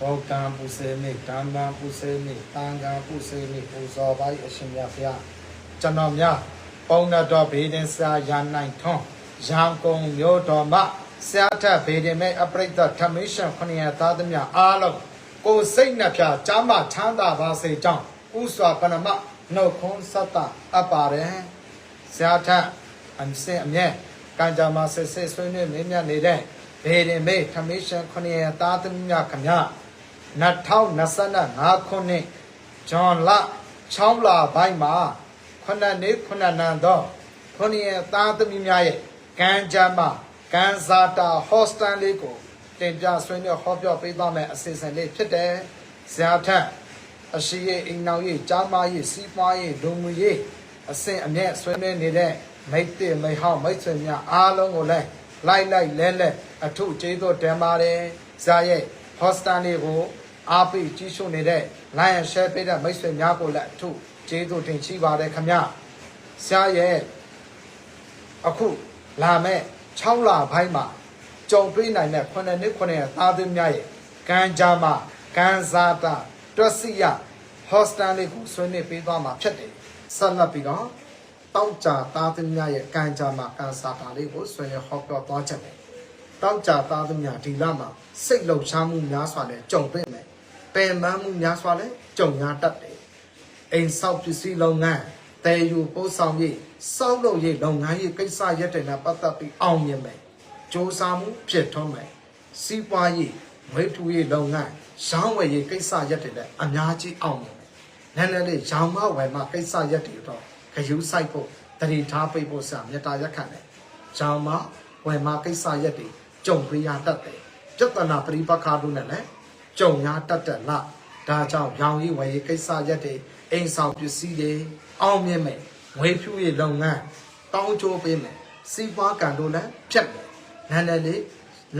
ဘောကံပူဇေမိဓမ္မံပူဇေမိတန်ခါပူဇေမိပူဇော်ပါ၏အရှင်မြတ်ဘုရားကျွန်တော်များပုံနာတော်ဘေးတင်စာရနိုင်ထွန်းရန်ကုန်မြို့တော်မှာဆရာထဘေးတင်မဲ့အပရိသတ်ထမင်းရှင်ခဏရသားသမီးအားလုံးကိုယ်စိတ်နှပြချမ်းသာချမ်းသာပါစေကြောင်းဥစွာပဏမနှုတ်ခွန်းသတ္တအပ်ပါတယ်ဆရာထအမစင်အမြဲကံကြမ္မာစစ်စစ်ဆွေးနွေးမင်းမြတ်နေတဲ့ဘေးတင်မဲ့ထမင်းရှင်ခဏရသားသမီးများခမညာ 2025ခုနှစ်ဇွန်လ6လပိုင်းမှာခုနှစ်နေ့ခုနှစ်နံတော့ခုနှစ်ရက်သားသမီးများရဲ့ကံကြမ်းမှာကံစာတာဟော့စတန်လေးကိုတင်ပြဆွေးနွေးဟောပြောပေးသွားမယ်အစီအစဉ်လေးဖြစ်တယ်။ဇာထက်အရှိရဲ့အိမ်နောက်ရဲ့ကြားမရဲ့စီးပွားရဲ့လူမှုရေးအစဉ်အမြဲဆွေးနွေးနေတဲ့မိတ်တိမိတ်ဟောင်းမိတ်ဆွေများအားလုံးကိုလည်းလိုက်လိုက်လဲလဲအထုကျေးဇူးတင်ပါတယ်။ဇာရဲ့ဟော့စတန်လေးကို အားပေးကြီးရှုနေတဲ့ Lion Share ပေးတဲ့မိတ်ဆွေများကိုလည်းအထုကျေးဇူးတင်ရှိပါတယ်ခမဆရာရဲ့အခုလာမဲ့6လပိုင်းမှာကြုံတွေ့နိုင်တဲ့9နှစ်9ရက်သားသမီးများရဲ့ကံကြမ်းမှာကံစားတာတွက်စီရဟော့စတန်လေးကိုဆွေးနွေးပေးသွားမှာဖြစ်တယ်ဆက်လက်ပြီးတော့တောက်ကြသားသမီးများရဲ့ကံကြမ်းမှာကံစားတာလေးကိုဆွေးနွေးဟောပြောသွားချက်တယ်တောက်ကြသားသမ ्या ဒီလမှာစိတ်လှုပ်ရှားမှုများစွာနဲ့ကြုံတွေ့မယ်။ ပင်ပန်းမှုများစွာနဲ့ကြုံရတတ်တယ်။အိမ်ဆောက်ပစ္စည်းလုပ်ငန်းတည်ယူပို့ဆောင်ရေးစောက်လုပ်ရေးလုပ်ငန်းရေးကိစ္စရက်တွေနဲ့ပတ်သက်ပြီးအောင်မြင်မယ်။စ조사မှုဖြစ်ထွန်းမယ်။စီးပွားရေးမွေးထူရေးလုပ်ငန်းရောင်းဝယ်ရေးကိစ္စရက်တွေနဲ့အများကြီးအောင်မြင်မယ်။နည်းနည်းလေးရောင်းမဝယ်မကိစ္စရက်တွေတော့ဂယူးဆိုင်ဖို့တတိထားပိတ်ဖို့ဆရာမေတ္တာရက်ခံတယ်။ရောင်းမဝယ်မကိစ္စရက်တွေကြုံပေးရတတ်တယ်ပြဿနာပရိပခါတို့နဲ့လည်း ကြုံရတတ်တယ်လားဒါကြောင့်ရောင်ရည်ဝယ်ရေးကိစ္စရက်တွေအိမ်ဆောင်ပစ္စည်းတွေအောင်မြင်မယ်ငွေဖြူရေးလုပ်ငန်းတောင်းချိုးပေးမယ်စီးပွားကံတို့လည်းဖြတ်မယ်နည်းနည်းလေး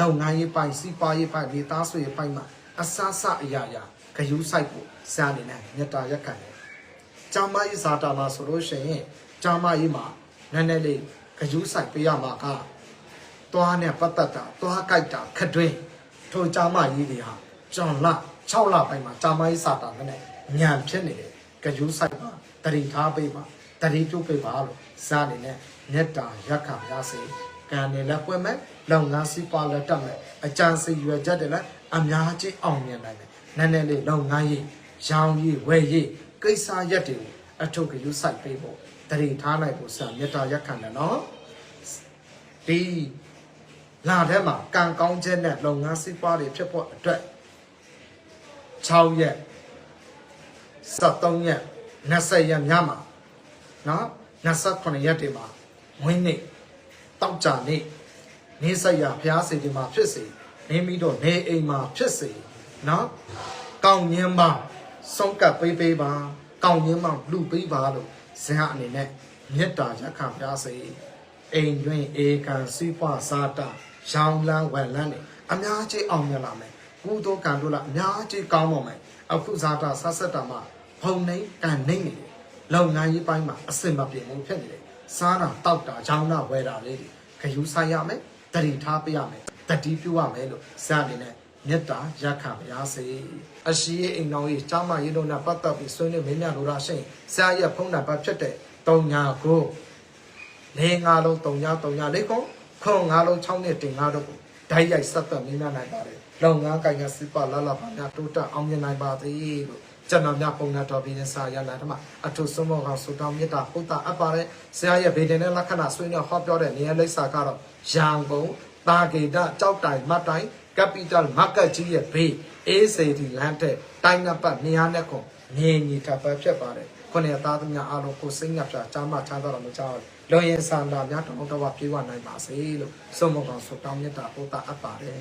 လုပ်ငန်းရေးပိုင်းစီးပွားရေးပိုင်းဒေသဆွေရေးပိုင်းမှာအဆအဆအရာရာဂယူးဆိုင်ဖို့စာနေနဲ့မြတ်တာရက်ခံတယ်ဂျာမကြီးဇာတာမှာဆိုလို့ရှိရင်ဂျာမကြီးမှာနည်းနည်းလေးဂယူးဆိုင်ပေးရမှာကသွားနဲ့ပတ်သက်တာသွားကြိုက်တာခတ်တွင်းထိုကြာမကြီးတွေဟာ ကျွန်လ6လပိုင်းမှာကြာမကြီးစာတာနဲ့ညံဖြစ်နေတယ်ကြယူးဆိုင်ပါတတိထားပေးပါတတိပြုတ်ပေးပါလို့စားနေနဲ့မြတ်တာရက်ခရစေကံနေလည်းပွင့်မဲ့လုပ်ငန်းစီးပွားလည်းတက်မဲ့အကြံစီရွယ်ချက်တွေလည်းအများကြီးအောင်မြင်နိုင်တယ်နည်းနည်းလေးလုပ်ငန်းရေးရောင်းရေးဝယ်ရေးကိစ္စရက်တွေကိုအထုပ်ကြယူးဆိုင်ပေးဖို့တတိထားနိုင်ဖို့ဆရာမြတ်တာရက်ခံတယ်နော်ဒီလာထဲမှာကံကောင်းခြင်းနဲ့လုပ်ငန်းစီးပွားတွေဖြစ်ဖို့အတွက် 6ရက်73ရက်20ရက်ညမှာနော်28ရက်တွေမှာဝင်းနေတောက်ကြနေနေဆက်ရဖျားစီဒီမှာဖြစ်စေနေမိတော့နေအိမ်မှာဖြစ်စေနော်ကောင်းညင်းပါဆုံးကပ်ပေးပေးပါကောင်းညင်းပါလူပေးပါလို့ဇင်ဟာအနေနဲ့မေတ္တာရက်ခံဖျားစေအိမ်တွင်ဧကံစီးပွားစားတာရောင်းလန်းဝယ်လန်းနေအများကြီးအောင်မြင်လာမယ် ကုသိုလ်ကံတို့လာအများကြီးကောင်းပါမယ်အခုဇာတာဆက်ဆက်တာမှာဖုံနေကံနေနေတယ်လုပ်ငန်းရေးပိုင်းမှာအစင်မပြေဘူးဖြစ်နေတယ်စားတာတောက်တာရောင်းတာဝယ်တာလေးတွေခယူးဆိုင်ရမယ်တတိထားပေးရမယ်တတိပြုရမယ်လို့စအနေနဲ့မေတ္တာရက်ခံပါရစေအရှိရဲ့အိမ်တော်ကြီးကျောင်းမရေးလို့နဲ့ပတ်သက်ပြီးဆွေးနွေးမင်းများလို့ရရှိရင်ဆရာရဲ့ဖုန်းနံပါတ်ဖြစ်တဲ့39ကိုလေးငါလုံး3ည3ညလေးကုန်ခွန်ငါလုံး6နှစ်တင်ငါတို့ကို ဓာတ်ရိုက်ဆက်သက်မင်းများနိုင်ပါတယ်လုပ်ငန်းကိုင်ကစပလာလာပါများတိုးတက်အောင်မြင်နိုင်ပါသေးလို့ကျွန်တော်များပုံနာတော်ပြီးစာရလာတယ်မှာအထုဆုံးမောကဆူတောင်းမြတ်တာပုဒ်တာအပ်ပါတယ်ဆရာရဲ့ဗေဒင်နဲ့လက္ခဏာဆွေးနွေးဟောပြောတဲ့နေရာလိပ်စာကတော့ရန်ကုန်တာဂေဒကြောက်တိုင်မတ်တိုင် capital market ကြီးရဲ့ဘေး ACD လမ်းတဲ့တိုင်းနံပါတ်200နဲ့ခုငင်းညီတပ်ပဲဖြစ်ပါတယ်ခုနှစ်သားသမီးအားလုံးကိုစိတ်ညပ်ပြချမ်းမချမ်းသာတော်မကြောက် လွန်ရင်ဆန္ဒများတော်တော်ပြေဝနိုင်ပါစေလို့ဆုံးမကောင်ဆုတောင်းမြတ်တာပို့တာအပ်ပါတယ်